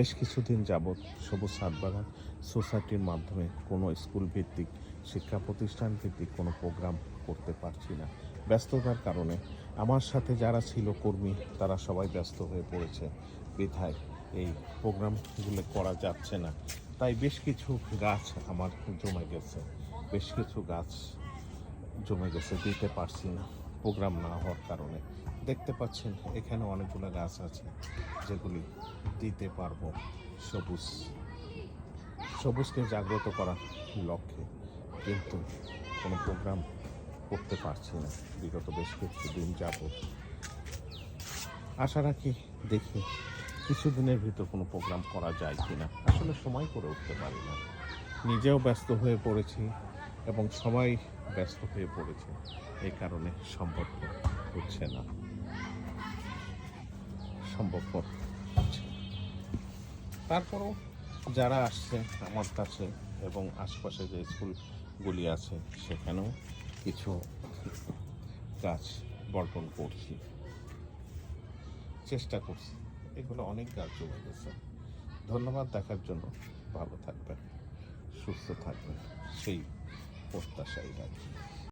বেশ কিছুদিন যাবৎ সবুজ সাতবাগান সোসাইটির মাধ্যমে কোনো স্কুল ভিত্তিক শিক্ষা প্রতিষ্ঠান ভিত্তিক কোনো প্রোগ্রাম করতে পারছি না। ব্যস্ততার কারণে আমার সাথে যারা ছিল কর্মী, তারা সবাই ব্যস্ত হয়ে পড়েছে। বিধায় এই প্রোগ্রামগুলো করা যাচ্ছে না। তাই বেশ কিছু গাছ আমার জমে গেছে। বেশ কিছু গাছ জমে গেছে, দিতে পারছি না। প্রোগ্রাম না হওয়ার কারণে দেখতে পাচ্ছেন এখানে অনেকগুলো গাছ আছে যেগুলি দিতে পারব সবুজ, সবুজকে জাগ্রত করার লক্ষ্যে। কিন্তু কোনো প্রোগ্রাম করতে পারছি না। বিগত বেশ কিছু দিন যাবত আশা রাখি দেখি কিছুদিনের ভিতর কোনো প্রোগ্রাম করা যায় কি না আসলে সময় করে উঠতে পারি না। নিজেও ব্যস্ত হয়ে পড়েছি এবং সবাই ব্যস্ত হয়ে পড়েছে। এই কারণে সম্ভব হচ্ছে না। সম্ভবপর হচ্ছে। তারপরও যারা আসছে আমার কাছে এবং আশপাশে যে স্কুলগুলি আছে, সেখানেও কিছু গাছ বর্তন করছি। চেষ্টা করছি। এগুলো অনেক গাছ জমে গেছে। ধন্যবাদ দেখার জন্য। ভালো থাকবেন, সুস্থ থাকবেন। সেই প্রত্যাশাই রাখি